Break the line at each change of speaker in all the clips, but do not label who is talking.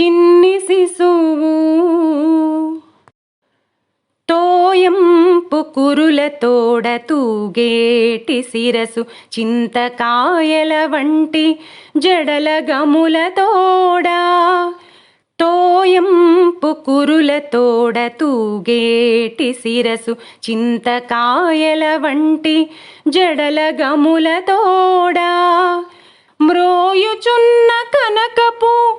చిన్ని శిశువు. తోయంపు కురుల తోడ తూగేటి శిరసు చింతకాయల వంటి జడల గముల తోడ. తోయంపు కురుల తోడ తూగేటి శిరసు చింతకాయల వంటి జడల గముల తోడ. మ్రోయుచున్న కనకపు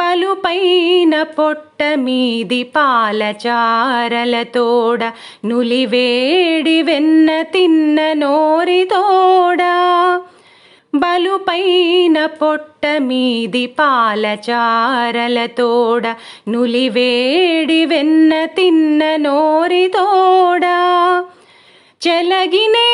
బలుపైన పొట్ట మీది పాలచారలతోడ నులివేడి వెన్న తిన్న నోరితోడ బలుపైన పొట్ట మీది పాలచారలతోడ నులివేడి వెన్న తిన్న నోరితోడ చెలగినే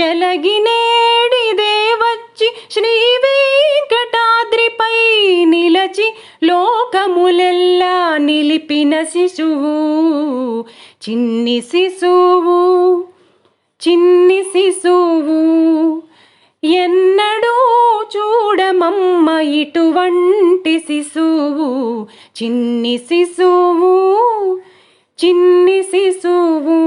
చెలగినేడిదే వచ్చి శ్రీ వెంకటాద్రిపై నిలచి లోకములెల్లా నిలిపిన శిశువు చిన్ని శిశువు చిన్ని శిశువు. ఎన్నడూ చూడమమ్మ ఇటువంటి శిశువు చిన్ని శిశువు చిన్ని శిశువు.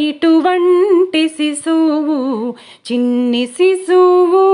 ఇటువంటి శిశువు చిన్ని శిశువు